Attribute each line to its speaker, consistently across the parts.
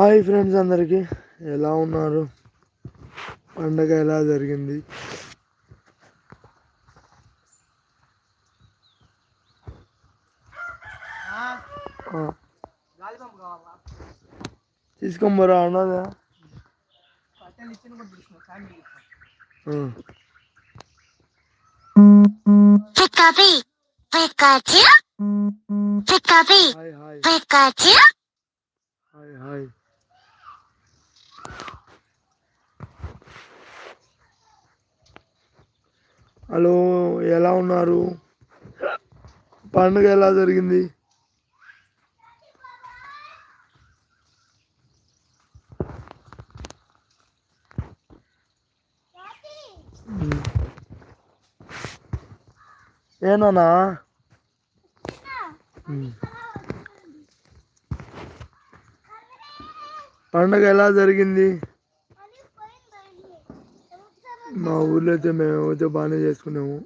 Speaker 1: Hi friends అందరికీ. ఎలా ఉన్నారు? పండగ ఎలా జరిగింది? తీసుకోమరా అన్నదా? ఆ,
Speaker 2: Pikachu, Pikachu, Pikachu,
Speaker 1: hi hi
Speaker 2: Pikachu.
Speaker 1: Hi hi hello ఎలా ఉన్నారు? పండుగ ఎలా జరిగింది? ఉమ్. ఏనానా పండగ ఎలా జరిగింది? మా ఊర్లో అయితే మేము అయితే బాగానే చేసుకున్నాము.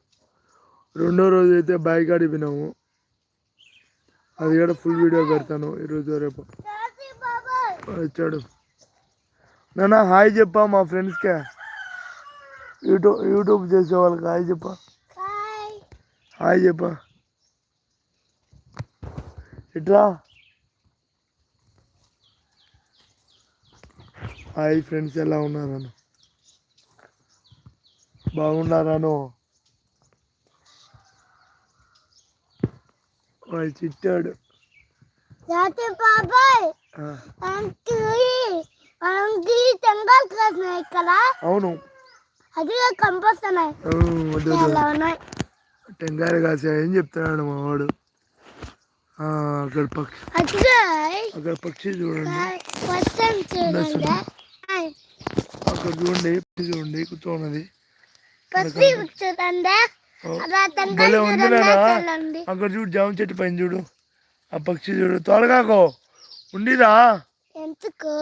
Speaker 1: రెండో రోజు అయితే బైక్ అడిపినాము అది కూడా ఫుల్ వీడియో పెడతాను ఈరోజు రేపు. వచ్చాడు. నాన్న హాయ్ చెప్పా మా ఫ్రెండ్స్కే యూట్యూబ్ యూట్యూబ్ చేసే వాళ్ళకి హాయ్ చెప్పా. హాయ్. చెప్పా. ఇట్రా హాయ్ ఫ్రెండ్స్ ఎలా ఉన్నారను బాగున్నారాను? వాడు చిట్టాడు అవును.
Speaker 2: అది ఉన్నాయి?
Speaker 1: టెంకాయలు కాసా ఏం చెప్తున్నాడు మా వాడు. ఆ, అక్కడ పక్షి అక్కడ పక్షి చూడండి. అక్కడ చూడండి చూడండి
Speaker 2: అలా
Speaker 1: భలే ఉంది అక్కడ చూడు జామ చెట్టు పైన చూడు. ఆ పక్షి చూడు. త్వరగాకో. ఉండిరా.
Speaker 2: ఎందుకు?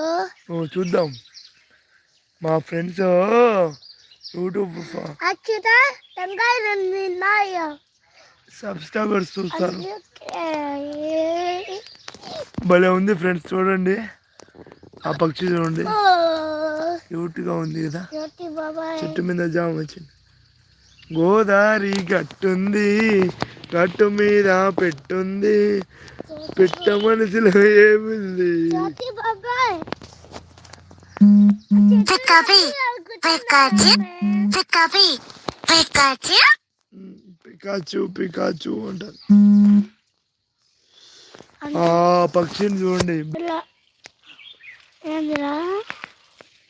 Speaker 1: చూద్దాం. మా ఫ్రెండ్స్ యూట్యూబ్ సబ్స్క్రైబర్స్ చూస్తారు. భలే ఉంది ఫ్రెండ్స్ చూడండి. ఆ పక్షి చూడండి. క్యూట్గా ఉంది కదా. చెట్టు మీద జామ వచ్చింది. గోదావరి గట్టుంది గట్టు మీద పెట్టుంది. పెట్ట మనసులో ఏముంది?
Speaker 2: Pikachu Pikachu.
Speaker 1: అంటారు. ఆ పక్షిని చూడండి.
Speaker 2: ఏందిరా?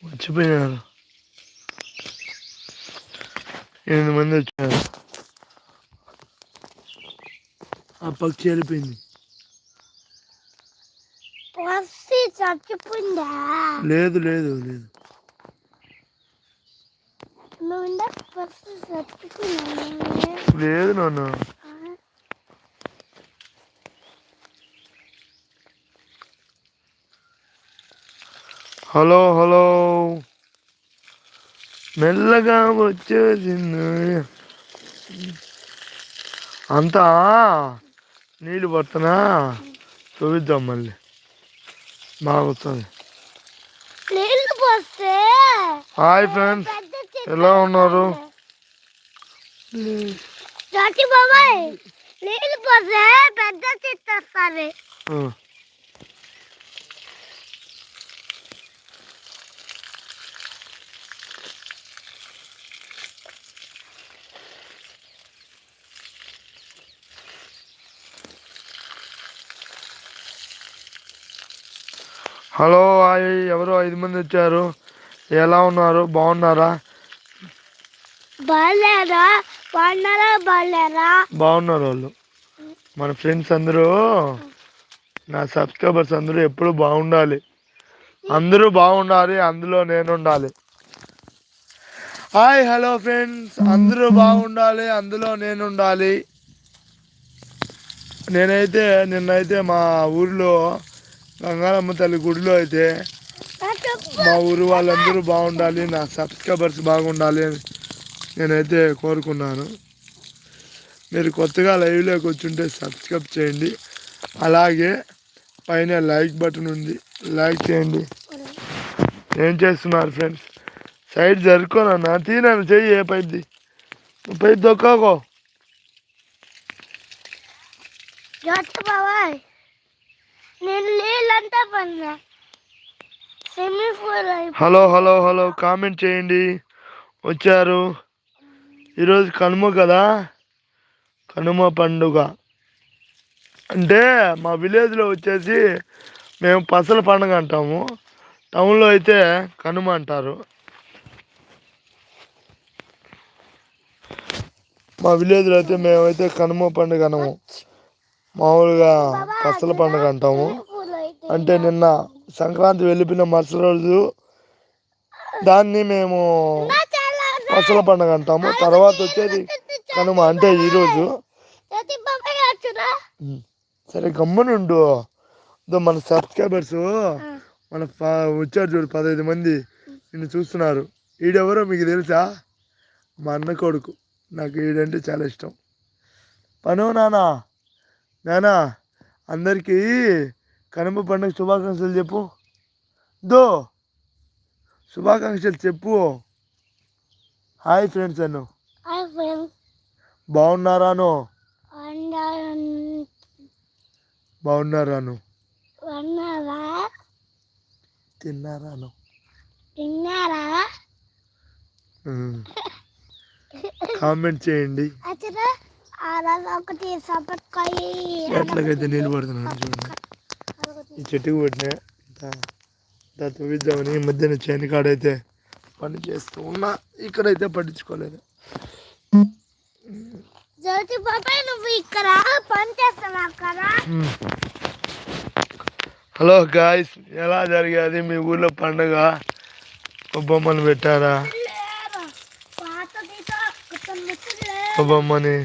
Speaker 1: మర్చిపోయినారు ఎనిమిది మంది వచ్చారు ఆ పక్షి వెళ్ళిపోయింది
Speaker 2: చచ్చిపోయిందా?
Speaker 1: లేదు లేదు లేదు. లేదు నాన్న. Hello hello. మెల్లగా వచ్చేసింది. అంతా నీళ్ళు పడుతున్నా? చూపిద్దాం మళ్ళీ. బాగా వస్తుంది.
Speaker 2: నీళ్ళు పోస్తే
Speaker 1: హాయ్ ఫ్రెండ్స్. ఎలా ఉన్నారు?
Speaker 2: పెద్ద
Speaker 1: హలో హాయ్. ఎవరు ఐదు మంది వచ్చారు. ఎలా ఉన్నారు? బాగున్నారా?
Speaker 2: బాగాలేరా బాగున్నారా? బాగాలేరా
Speaker 1: బాగున్నారు వాళ్ళు. మన ఫ్రెండ్స్ అందరూ నా సబ్స్క్రైబర్స్ అందరూ ఎప్పుడు బాగుండాలి. అందరూ బాగుండాలి అందులో నేను ఉండాలి హాయ్ హలో ఫ్రెండ్స్. అందరూ బాగుండాలి అందులో నేను ఉండాలి నేనైతే నిన్నైతే మా ఊరిలో గంగారమ్మ తల్లి గుడిలో అయితే మా ఊరు వాళ్ళందరూ బాగుండాలి నా సబ్స్క్రైబర్స్ బాగుండాలి అని నేనైతే కోరుకున్నాను. మీరు కొత్తగా లైవ్లోకి వచ్చుంటే సబ్స్క్రైబ్ చేయండి. అలాగే పైన లైక్ బటన్ ఉంది లైక్ చేయండి. ఏం చేస్తున్నారు ఫ్రెండ్స్? సైడ్ జరుపుకోనన్నా తీనాను చెయ్యి ఏ పైద్ది నువ్వు పైప్
Speaker 2: బాబాయ్. నేను నీళ్ళంతా పడినా
Speaker 1: హలో హలో హలో కామెంట్ చేయండి. వచ్చారు. ఈరోజు కనుమ కదా? కనుమ పండుగ. అంటే మా విలేజ్లో వచ్చేసి మేము పసల పండుగ అంటాము. టౌన్లో అయితే కనుమ అంటారు. మా విలేజ్లో అయితే మేమైతే కనుమ పండుగ అనము మామూలుగా పసల పండుగ అంటాము. అంటే నిన్న సంక్రాంతి వెళ్ళిపోయిన మరుసటి రోజు దాన్ని మేము పసల పండుగ అంటాము. తర్వాత వచ్చేది కనుమ. అంటే ఈరోజు. సరే గమ్మునుండు మన సబ్స్క్రైబర్స్ మన వచ్చారు చూడు పదహైదు మంది. నిన్ను చూస్తున్నారు. ఈడెవరో మీకు తెలుసా? మా అన్న కొడుకు. నాకు ఈడంటే చాలా ఇష్టం. పను నానా? నానా అందరికీ కనుమ పండుగ శుభాకాంక్షలు చెప్పు. దో శుభాకాంక్షలు చెప్పు. Hi friends
Speaker 2: friends.
Speaker 1: బాగున్నారాను బాగున్నారాను తిన్నారాను
Speaker 2: తిన్నారా
Speaker 1: కామెంట్ చేయండి.
Speaker 2: ఒకటి
Speaker 1: ఎట్లాగైతే నీళ్ళు పడుతున్నాను చూడండి. ఈ చెట్టుకు పట్టినా ఇంత తవ్విద్దామని ఈ మధ్యన చేను కాడైతే పని చేస్తూ ఉన్నా ఇక్కడైతే పట్టించుకోలేదు.
Speaker 2: జ్యోతి బాబాయ్ నువ్వు ఇక్కడ పని చేస్తున్నావు కదా
Speaker 1: హలో గాయస్ ఎలా జరిగేది? మీ ఊర్లో పండుగ? బొమ్మను పెట్టారా? బొమ్మని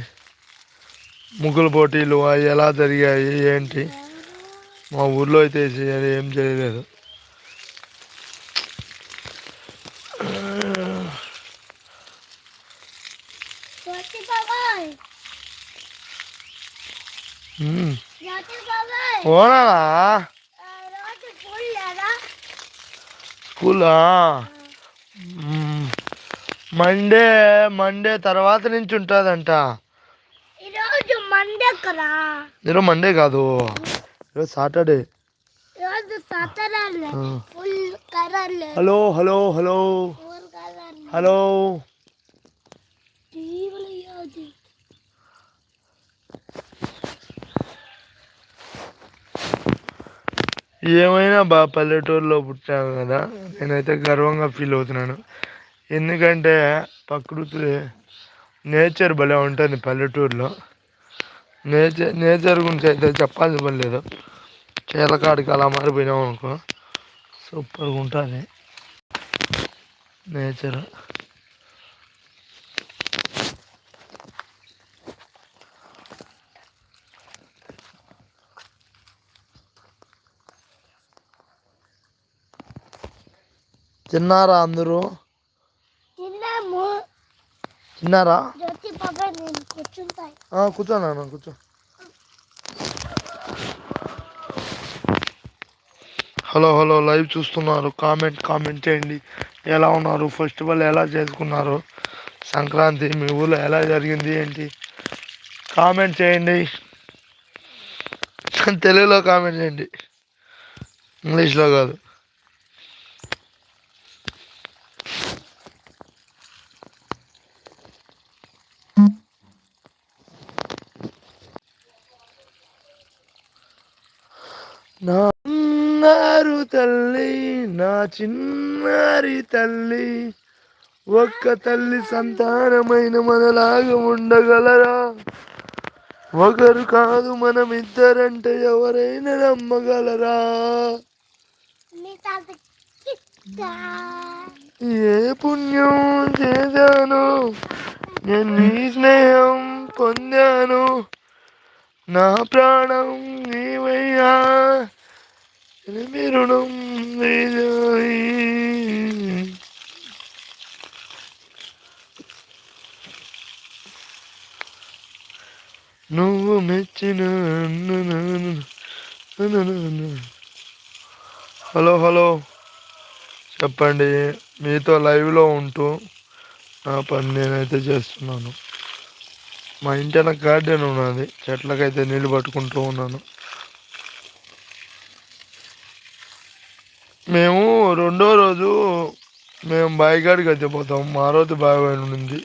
Speaker 1: ముగ్గుల పోటీలు అవి ఎలా జరిగాయి ఏంటి? మా ఊర్లో అయితే చేయాలి ఏం చేయలేదు. ఓనా స్కూలా. మండే మండే తర్వాత నుంచి ఉంటుందంట.
Speaker 2: ఈరోజు మండే కాదు.
Speaker 1: ఈరోజు Saturday. Hello hello hello. Hello. ఏమైనా బా పల్లెటూరులో పుట్టాను కదా నేనైతే గర్వంగా ఫీల్ అవుతున్నాను. ఎందుకంటే ప్రకృతి నేచర్ భలే ఉంటుంది పల్లెటూరులో. నేచర్ నేచర్ గురించి అయితే చెప్పాల్సిన పని లేదు. చీలకాడికి అలా మారిపోయినాం అనుకో సూపర్గా ఉంటుంది నేచర్. తిన్నారా అందరూ? తిన్నారా?
Speaker 2: జ్యోతి బాబాయ్ కూర్చుంటాయి
Speaker 1: కూర్చో. హలో హలో లైవ్ చూస్తున్నారు. కామెంట్ కామెంట్ చేయండి. ఎలా ఉన్నారు? ఫెస్టివల్ ఎలా చేసుకున్నారు? సంక్రాంతి మీ ఊళ్ళో ఎలా జరిగింది ఏంటి? కామెంట్ చేయండి. తెలుగులో కామెంట్ చేయండి. ఇంగ్లీష్లో కాదు నా చిన్నారు తల్లి నా చిన్నారి తల్లి ఒక్క తల్లి సంతానమైన మనలాగా ఉండగలరా? ఒకరు కాదు మనం ఇద్దరంటే ఎవరైనా నమ్మగలరా. ఏ పుణ్యం చేశాను? నేను నీ స్నేహం పొందాను. నా ప్రాణం నీవయ్యా. మీ రుణం నువ్వు మెచ్చిన హలో హలో. చెప్పండి మీతో లైవ్లో ఉంటూ నా పని నేనైతే చేస్తున్నాను. మా ఇంటి గార్డెన్ ఉన్నది. చెట్లకైతే నీళ్ళు పట్టుకుంటూ ఉన్నాను. మేము రెండో రోజు మేము బాయిగాడికి వచ్చిపోతాం పోతాం. మా రోజు బావి నుండి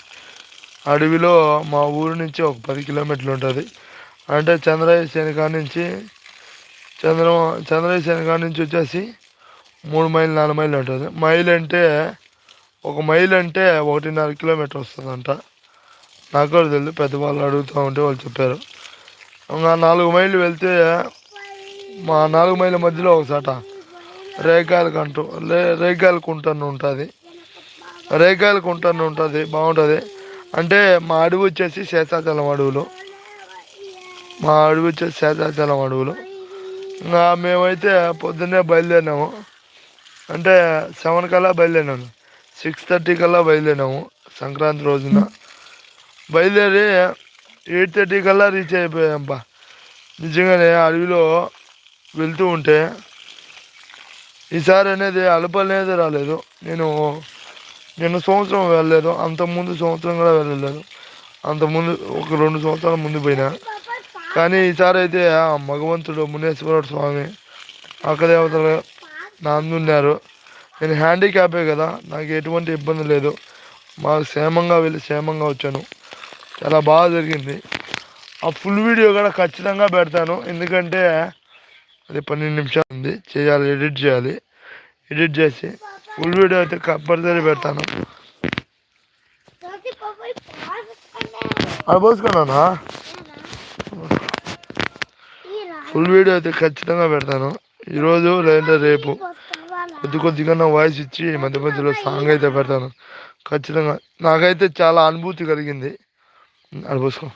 Speaker 1: అడవిలో మా ఊరు నుంచి ఒక పది కిలోమీటర్లు ఉంటుంది. అంటే చంద్రయ్య శనికా నుంచి చంద్ర చంద్రయ్య శనికా నుంచి వచ్చేసి మూడు మైళ్ళు నాలుగు మైళ్ళు ఉంటుంది. మైల్ అంటే ఒక మైల్ అంటే ఒకటిన్నర కిలోమీటర్ వస్తుందంట. నాకు కూడా తెలియదు పెద్దవాళ్ళు అడుగుతూ ఉంటే వాళ్ళు చెప్పారు. ఇంకా నాలుగు మైళ్ళు వెళ్తే మా నాలుగు మైళ్ళ మధ్యలో ఒకసాట రేగాయల కంటూ రే రేగాయల కుంట ఉంటుంది. రేగాయల కుంట ఉంటుంది బాగుంటుంది. అంటే మా అడవి వచ్చేసి శేషాచలం అడవులు. మా అడవి వచ్చేసి శేషాచలం అడవులు. ఇంకా మేమైతే పొద్దున్నే బయలుదేరినాము. అంటే సెవెన్ కల్లా బయలుదేరినాము. సిక్స్ థర్టీ కల్లా బయలుదేరినాము సంక్రాంతి రోజున. బయలుదేరి ఎయిట్ థర్టీ కల్లా రీచ్ అయిపోయాంపా నిజంగానే అడవిలో వెళ్తూ ఉంటే ఈసారి అనేది అలుపు రాలేదు. నేను నేను సంవత్సరం వెళ్ళలేదు. అంతకుముందు సంవత్సరం కూడా వెళ్ళలేదు. అంతకుముందు ఒక రెండు సంవత్సరాల ముందు పోయినా. కానీ ఈసారి అయితే ఆ భగవంతుడు మునేశ్వర స్వామి అక్కదేవతలు నా అందున్నారు నేను హ్యాండిక్యాపే కదా. నాకు ఎటువంటి ఇబ్బంది లేదు. మాకు క్షేమంగా వెళ్ళి క్షేమంగా వచ్చాను. చాలా బాగా జరిగింది. ఆ ఫుల్ వీడియో కూడా ఖచ్చితంగా పెడతాను. ఎందుకంటే అది పన్నెండు నిమిషాలు ఉంది. చేయాలి ఎడిట్ చేయాలి. ఎడిట్ చేసి ఫుల్ వీడియో అయితే కంపల్సరీ పెడతాను. అది పోసుకున్నానా? ఫుల్ వీడియో అయితే ఖచ్చితంగా పెడతాను. ఈరోజు లేదా రేపు. కొద్ది కొద్దిగా నా వాయిస్ ఇచ్చి మధ్య మధ్యలో సాంగ్ అయితే పెడతాను. ఖచ్చితంగా. నాకైతే చాలా అనుభూతి కలిగింది. అది పోసుకో.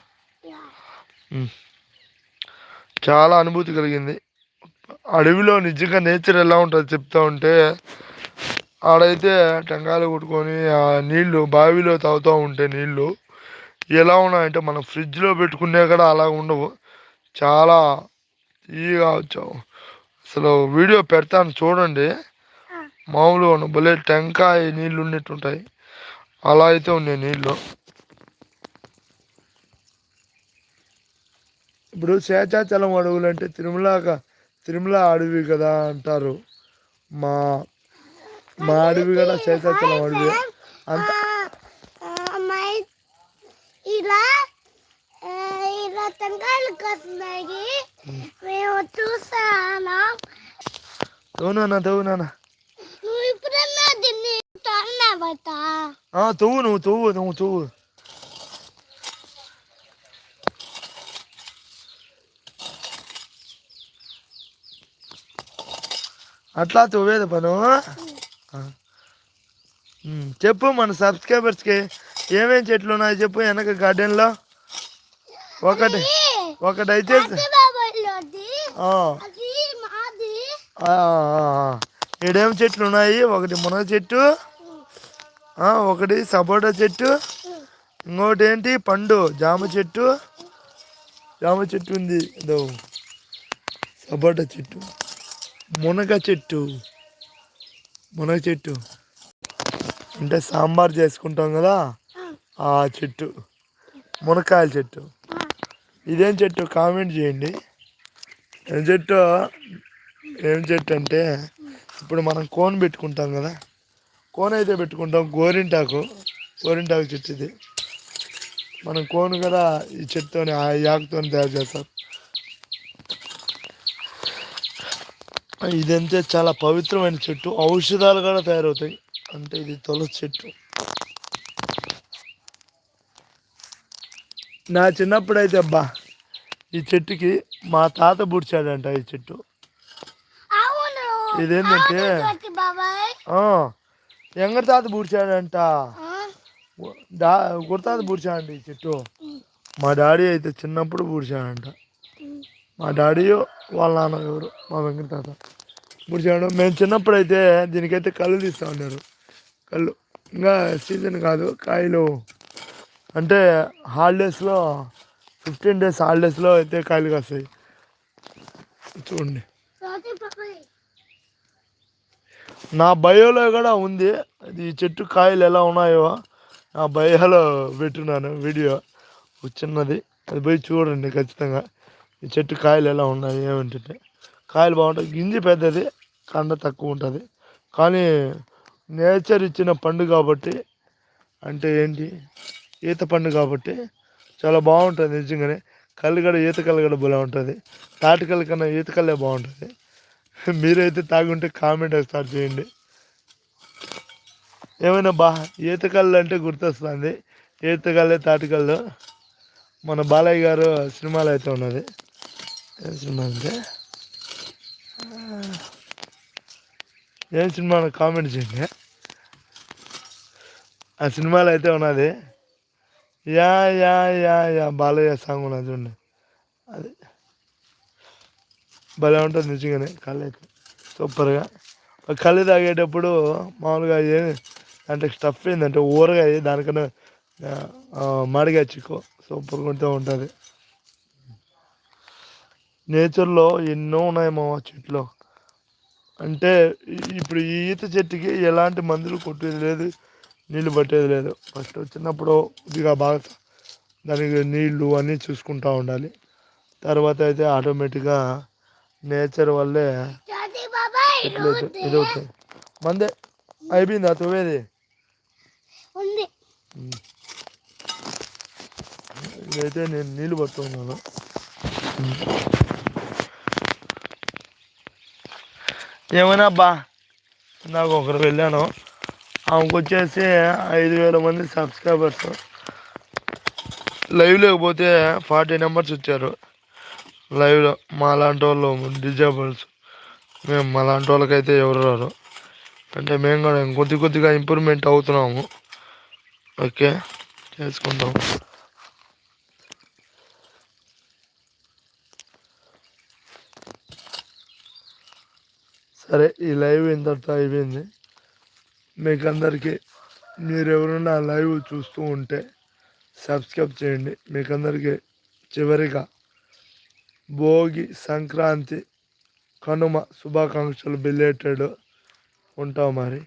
Speaker 1: చాలా అనుభూతి కలిగింది. అడవిలో నిజంగా నేచర్ ఎలా ఉంటుంది చెప్తా ఉంటే ఆడైతే టెంకాయలు కొట్టుకొని ఆ నీళ్ళు బావిలో తాగుతూ ఉంటే నీళ్ళు ఎలా ఉన్నాయంటే మనం ఫ్రిడ్జ్లో పెట్టుకునే కూడా అలా ఉండవు. చాలా ఈగా వచ్చావు అసలు వీడియో పెడతాను చూడండి. మామూలుగా భలే టెంకాయ నీళ్ళు ఉన్నట్టు ఉంటాయి అలా అయితే ఉన్నాయి నీళ్ళు ఇప్పుడు శేషాచలం అడవులు అంటే తిరుమల తిరుమల అడవి కదా అంటారు. మా మా అడవి కూడా శేషాచలం అడవి. అంత
Speaker 2: ఇలా ఇలా మేము చూసాను. నువ్వు ఇప్పుడన్నా దీన్ని
Speaker 1: తవ్వు నువ్వు తవ్వు నువ్వు తవ్వు. అట్లా తవ్వేది పను? చెప్పు మన సబ్స్క్రైబర్స్కి ఏమేం చెట్లు ఉన్నాయి చెప్పు వెనక గార్డెన్లో? ఒకటి ఒకటైతే. ఈడేం చెట్లు ఉన్నాయి? ఒకటి మునగ చెట్టు ఒకటి సపోటా చెట్టు ఇంకోటి ఏంటి పండు జామ చెట్టు. జామ చెట్టు ఉంది. సపోటా చెట్టు. మునగ చెట్టు మునగ చెట్టు అంటే సాంబార్ చేసుకుంటాం కదా? ఆ చెట్టు. మునక్కాయల చెట్టు. ఇదేం చెట్టు? కామెంట్ చేయండి. ఏం చెట్టు? ఏం చెట్టు అంటే ఇప్పుడు మనం కోన్ పెట్టుకుంటాం కదా? కోన్ అయితే పెట్టుకుంటాం. గోరింటాకు. గోరింటాకు చెట్టు ఇది. మనం కోన్ కూడా ఈ చెట్టుతోని ఆ యాకుతో తయారు చేస్తారు ఇదంతే చాలా పవిత్రమైన చెట్టు. ఔషధాలు కూడా తయారవుతాయి. అంటే ఇది తులసి చెట్టు. నా చిన్నప్పుడు అయితే అబ్బా ఈ చెట్టుకి మా తాత బుడిచాడంట ఈ చెట్టు. ఇదేంటంటే
Speaker 2: తాతి బాబాయ్.
Speaker 1: ఆ, ఎంగ తాత బూడ్చాడంట. దా గుర్తాత బూడ్చాడంట ఈ చెట్టు. మా డాడీ అయితే చిన్నప్పుడు బూడ్చాడంట. మా డాడీ వాళ్ళ నాన్న ఎవరు? మా వెంకట తాత. బూడ్చాడు మేము చిన్నప్పుడు అయితే దీనికైతే కళ్ళు తీస్తూ ఉన్నారు. కళ్ళు. ఇంకా సీజన్ కాదు కాయలు. అంటే హాలిడేస్లో ఫిఫ్టీన్ డేస్ హాలిడేస్లో అయితే కాయలు కాస్తాయి. చూడండి. నా బయోలో కూడా ఉంది. అది చెట్టు కాయలు ఎలా ఉన్నాయో నా బయోలో పెట్టున్నాను వీడియో. చిన్నది. అది పోయి చూడండి ఖచ్చితంగా. ఈ చెట్టు కాయలు ఎలా ఉన్నాయి ఏమంటే కాయలు బాగుంటాయి. గింజ పెద్దది కండ తక్కువ ఉంటుంది. కానీ నేచర్ ఇచ్చిన పండు కాబట్టి అంటే ఏంటి? ఈత పండు కాబట్టి చాలా బాగుంటుంది నిజంగానే. కళ్ళు కూడా ఈత కళ్ళు కూడా ఉంటుంది. తాటికల్ కన్నా ఈత కళ్ళే బాగుంటుంది. మీరైతే తాగుంటే కామెంట్ స్టార్ట్ చేయండి. ఏమైనా బా ఈతకళ్ళు అంటే గుర్తొస్తుంది. ఈతకళ్ళే తాటికళ్ళు మన బాలయ్య గారు సినిమాలో అయితే ఉన్నది. ఏ సినిమా అంటే ఏం సినిమా కామెంట్ చేయండి. ఆ సినిమాలో అయితే ఉన్నది. Yeah yeah yeah yeah Balayya song ఉన్నది చూడండి. అది భలే ఉంటుంది నిజంగానే కళ్ళు అయితే సూపర్గా కళ్ళు తాగేటప్పుడు మామూలుగా ఏ అంటే స్టఫ్ ఏంటంటే ఊరగాయ దానికన్నా మాడిగా చిక్కు. సూపర్గా ఉంటూ ఉంటుంది. నేచర్లో ఎన్నో ఉన్నాయి మా చెట్లు. అంటే ఇప్పుడు ఈ ఈత చెట్టుకి ఎలాంటి మందులు కొట్టేది లేదు నీళ్ళు పట్టేది లేదు. ఫస్ట్ చిన్నప్పుడు కొద్దిగా బాగా దానికి నీళ్ళు అన్నీ చూసుకుంటూ ఉండాలి. తర్వాత అయితే ఆటోమేటిక్గా నేచర్ వల్లే
Speaker 2: తాతయ్య బాబాయ్
Speaker 1: చెట్లు అయితే ఇది అవుతాయి మందే అయిపోయింది తవ్వేది?
Speaker 2: ఉంది.
Speaker 1: ఇదైతే నేను నీళ్ళు పట్టుకున్నాను. ఏమైనా అబ్బా నాకు ఒకరు వెళ్ళాను. ఆమెకు వచ్చేసి ఐదు వేల మంది సబ్స్క్రైబర్స్. లైవ్ లేకపోతే ఫార్టీ నెంబర్స్ వచ్చారు లైవ్లో మా లాంటి వాళ్ళు డిజేబుల్స్. మేము మా లాంటి వాళ్ళకైతే ఎవరు రారు. అంటే మేము కూడా కొద్ది కొద్దిగా ఇంప్రూవ్మెంట్ అవుతున్నాము. ఓకే చేసుకుంటాము సరే ఈ లైవ్ ఇంతటితో అయిపోయింది. మీకు అందరికీ మీరు ఎవరైనా లైవ్ చూస్తూ ఉంటే సబ్స్క్రైబ్ చేయండి. మీకు అందరికీ చివరిగా భోగి సంక్రాంతి కనుమ శుభాకాంక్షలు బిలేటెడ్ ఉంటాం మరి.